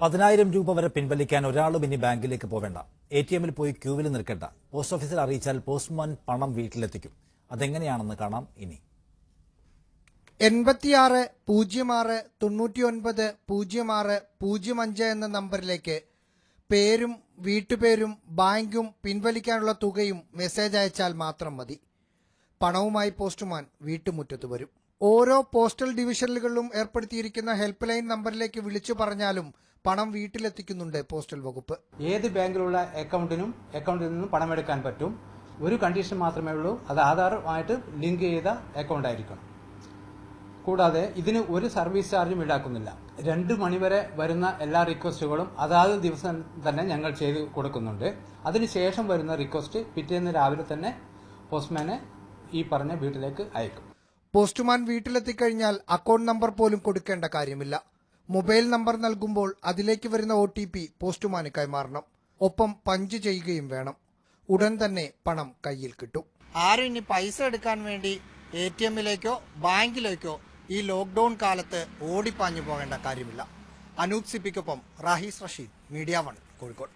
പതിനായിരം രൂപ വരെ പിൻവലിക്കാൻ ഒരാളും ഇനി ബാങ്കിലേക്ക് പോവേണ്ട. എ ടി എമ്മിൽ പോയി ക്യൂവിൽ നിൽക്കേണ്ട. പോസ്റ്റ് ഓഫീസിൽ അറിയിച്ചാൽ പോസ്റ്റ്മാൻ പണം വീട്ടിലെത്തിക്കും. അതെങ്ങനെയാണെന്ന് കാണാം ഇനി. എൺപത്തിയാറ് പൂജ്യം ആറ് തൊണ്ണൂറ്റിയൊൻപത് പൂജ്യം ആറ് പൂജ്യം അഞ്ച് എന്ന നമ്പറിലേക്ക് പേരും വീട്ടുപേരും ബാങ്കും പിൻവലിക്കാനുള്ള തുകയും മെസ്സേജ് അയച്ചാൽ മാത്രം മതി. പണവുമായി പോസ്റ്റ്മാൻ വീട്ടുമുറ്റത്ത് വരും. ഓരോ പോസ്റ്റൽ ഡിവിഷനുകളിലും ഏർപ്പെടുത്തിയിരിക്കുന്ന ഹെൽപ്പ് ലൈൻ നമ്പറിലേക്ക് വിളിച്ചു പറഞ്ഞാലും പണം വീട്ടിലെത്തിക്കുന്നുണ്ട് പോസ്റ്റൽ വകുപ്പ്. ഏത് ബാങ്കിലുള്ള അക്കൗണ്ടിനും അക്കൗണ്ടിൽ നിന്നും പണമെടുക്കാൻ പറ്റും. ഒരു കണ്ടീഷൻ മാത്രമേ ഉള്ളൂ. അത് ആധാറുമായിട്ട് ലിങ്ക് ചെയ്ത അക്കൗണ്ട് ആയിരിക്കണം. കൂടാതെ ഇതിന് ഒരു സർവീസ് ചാർജും ഈടാക്കുന്നില്ല. രണ്ട് മണിവരെ വരുന്ന എല്ലാ റിക്വസ്റ്റുകളും അതാത് ദിവസം തന്നെ ഞങ്ങൾ ചെയ്ത് കൊടുക്കുന്നുണ്ട്. അതിനുശേഷം വരുന്ന റിക്വസ്റ്റ് പിറ്റേന്ന് രാവിലെ തന്നെ പോസ്റ്റ്മാനെ ഈ പറഞ്ഞ വീട്ടിലേക്ക് അയക്കും. പോസ്റ്റുമാൻ വീട്ടിലെത്തിക്കഴിഞ്ഞാൽ അക്കൗണ്ട് നമ്പർ പോലും കൊടുക്കേണ്ട കാര്യമില്ല. മൊബൈൽ നമ്പർ നൽകുമ്പോൾ അതിലേക്ക് വരുന്ന ഒ ടി പി പോസ്റ്റുമാന് കൈമാറണം. ഒപ്പം പഞ്ച് ചെയ്യുകയും വേണം. ഉടൻ തന്നെ പണം കയ്യിൽ കിട്ടും. ആരും ഇനി പൈസ എടുക്കാൻ വേണ്ടി എ ടി എമ്മിലേക്കോ ബാങ്കിലേക്കോ ഈ ലോക്ക്ഡൌൺ കാലത്ത് ഓടിപ്പാഞ്ഞു പോകേണ്ട കാര്യമില്ല. അനൂപ് സിപ്പിക്കൊപ്പം റാഹിസ് റഷീദ് മീഡിയ വൺ കോഴിക്കോട്.